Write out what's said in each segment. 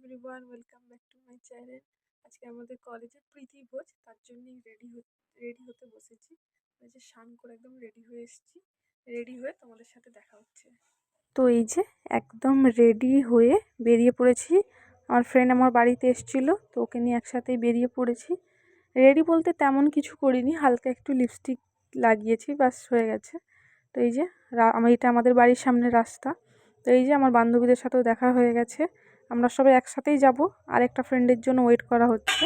Everyone welcome back to my channel আজকে আমাদের কলেজে প্রীতি ভোজ, তার জন্যই রেডি রেডি হতে বসেছি। যে স্নান করে একদম রেডি হয়ে এসেছি। রেডি হয়ে তোমাদের সাথে দেখা হচ্ছে। তো এই যে একদম রেডি হয়ে বেরিয়ে পড়েছি। আমার ফ্রেন্ড আমার বাড়িতে এসেছিল, তো ওকে নিয়ে একসাথেই বেরিয়ে পড়েছি। রেডি বলতে তেমন কিছু করিনি, হালকা একটু লিপস্টিক লাগিয়েছি, ব্যাস হয়ে গেছে। তো এই যে আমার এটা আমাদের বাড়ির সামনে রাস্তা। তো এই যে আমার বান্ধবীদের সাথেও দেখা হয়ে গেছে। আমরা সবাই একসাথেই যাব। আর একটা ফ্রেন্ডের জন্য ওয়েট করা হচ্ছে।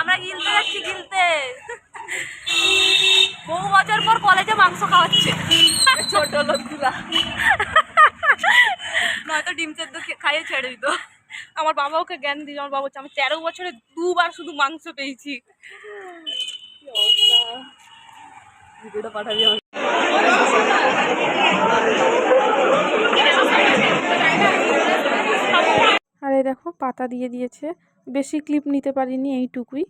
আমরা গিলতে যাচ্ছি, গিলতে। বহু বছর পর কলেজে মাংস খাওয়াচ্ছে। ছোট লোকগুলা। নয়তো ডিম সেদ্ধ খাইয়ে ছেড়ে দিত। আমার বাবা ওকে জ্ঞান দিয়েছে আমার বাবা আমি তেরো বছরে দুবার শুধু মাংস পেয়েছি। ভিডিওটা পাঠাবি আর এই দেখো, পাতা দিয়ে দিয়েছে। বেশি ক্লিপ নিতে পারিনি এইটুকুই।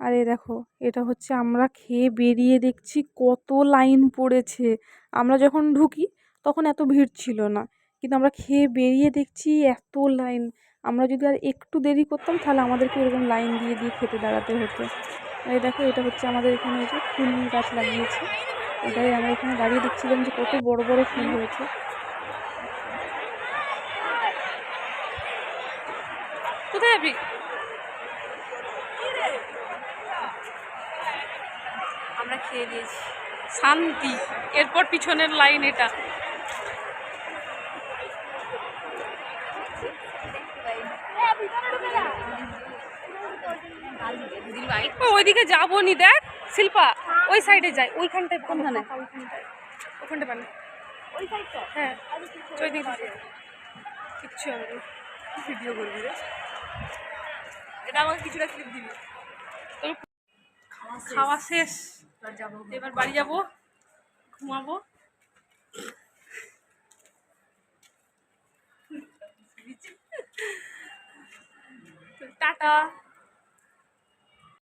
আর এই দেখো, এটা হচ্ছে আমরা খেয়ে বেরিয়ে দেখছি কত লাইন পড়েছে। আমরা যখন ঢুকি, তখন এত ভিড় ছিল না। কিন্তু আমরা খেয়ে বেরিয়ে দেখছি এত লাইন। আমরা যদি আর একটু দেরি করতাম, তাহলে আমাদেরকে এরকম লাইন দিয়ে দিয়ে খেতে দাঁড়াতে হতো। এই দেখো, এটা হচ্ছে আমাদের এখানে এই যে ফুল গাছ লাগিয়েছে। এটাই আমরা এখানে দাঁড়িয়ে দেখছিলাম যে কত বড় বড় ফুল হয়েছে। কোথায় যাবি আমরা খেয়ে দিয়েছি। শান্তি। এরপর পিছনের লাইন এটা। ওইদিকে যাব নি দেখ। শিল্পা ওই সাইডে যাই। ওইখানটায় কোনখানে? ওখানটা ওই হ্যাঁ। কিচ্ছু হবে ভিডিও করবি রে? এটা আমাকে কিছুটা ক্লিপ দিবি। খাওয়া শেষ। এবার বাড়ি যাব। ঘুমাবো। টাটা।